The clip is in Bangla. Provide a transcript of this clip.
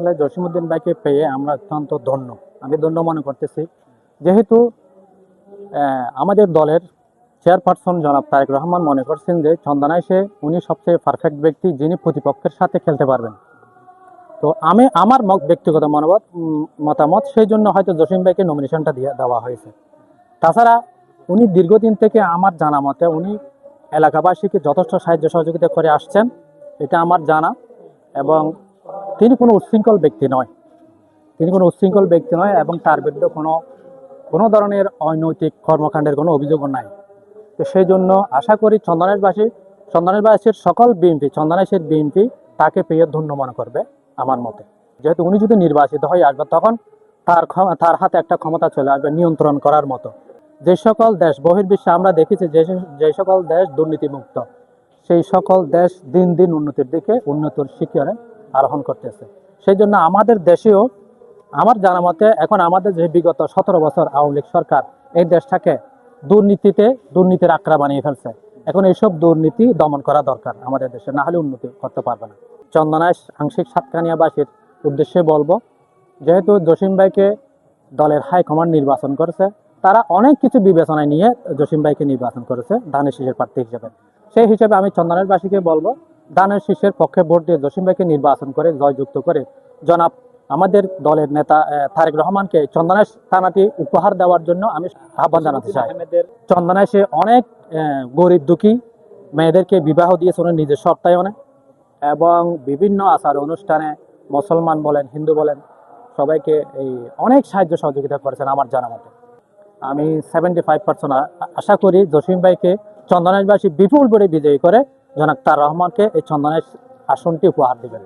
আসলে জসিমুদ্দিন ভাইকে পেয়ে আমরা অত্যন্ত ধন্য। আমি ধন্য মনে করতেছি। যেহেতু আমাদের দলের চেয়ারপারসন জনাব তারেক রহমান মনে করছেন যে চন্দনায় সে উনি সবচেয়ে পারফেক্ট ব্যক্তি যিনি প্রতিপক্ষের সাথে খেলতে পারবেন। তো আমি, আমার ব্যক্তিগত মনোবত মতামত, সেই জন্য হয়তো জসিম ভাইকে নমিনেশনটা দিয়ে, দেওয়া হয়েছে। তাছাড়া উনি দীর্ঘদিন থেকে আমার জানা মতে উনি এলাকাবাসীকে যথেষ্ট সাহায্য সহযোগিতা করে আসছেন, এটা আমার জানা। এবং তিনি কোনো উচ্ছৃঙ্খল ব্যক্তি নয়। তিনি কোনো উচ্ছৃঙ্খল ব্যক্তি নয় এবং তার বিরুদ্ধে কোনো কোনো ধরনের অনৈতিক কর্মকাণ্ডের কোনো অভিযোগও নাই। তো সেই জন্য আশা করি চন্দনেশবাসী, চন্দনেশবাসীর সকল বিএনপি, চন্দনেশের বিএনপি তাকে পেয়ে ধন্য মনে করবে আমার মতে। যেহেতু উনি যদি নির্বাচিত হয়ে আসবে তখন তার তার হাতে একটা ক্ষমতা চলে আসবে নিয়ন্ত্রণ করার মতো। যে সকল দেশ বহির্বিশ্বে আমরা দেখেছি যে যে সকল দেশ দুর্নীতিমুক্ত, সেই সকল দেশ দিন দিন উন্নতির দিকে, উন্নতির শিখরে আরোহণ করতেছে। সেই জন্য আমাদের দেশেও আমার জানা মতে এখন আমাদের যে বিগত সতেরো বছর আওয়ামী লীগ সরকার, এই দেশটাকে দুর্নীতিতে, দুর্নীতির আক্রা বানিয়ে ফেলছে। এখন এইসব দুর্নীতি দমন করা দরকার আমাদের দেশে, না হলে উন্নতি করতে পারবে না। চন্দনায় আংশিক সাতকানিয়াবাসীর উদ্দেশ্যে বলব, যেহেতু জসিম ভাইকে দলের হাইকমান্ড নির্বাচন করেছে, তারা অনেক কিছু বিবেচনায় নিয়ে জসিম ভাইকে নির্বাচন করেছে, ধানের শীষের প্রার্থী হিসেবে। সেই হিসেবে আমি চন্দনেরবাসীকে বলব ধানের শীর্ষের পক্ষে ভোট দিয়ে জসিম ভাইকে নির্বাচন করে জয়যুক্ত করে। জনাব, আমাদের দলের নেতা তারেক রহমানকে চন্দনেশ থানাটি উপহার দেওয়ার জন্য আমি আহ্বান জানাতে চাই। চন্দনেশে অনেক গরিব দুঃখী মেয়েদেরকে বিবাহ দিয়েছে নিজের সত্তায়নে এবং বিভিন্ন আচার অনুষ্ঠানে মুসলমান বলেন, হিন্দু বলেন, সবাইকে এই অনেক সাহায্য সহযোগিতা করেছেন আমার জানা মতে। আমি সেভেন্টি ফাইভ পার্সেন্ট আশা করি জসিম ভাইকে চন্দনেশবাসী বিপুল করে বিজয়ী করে জনাক তার রহমানকে এই চন্দনের আসনটি উপহার দিবেন।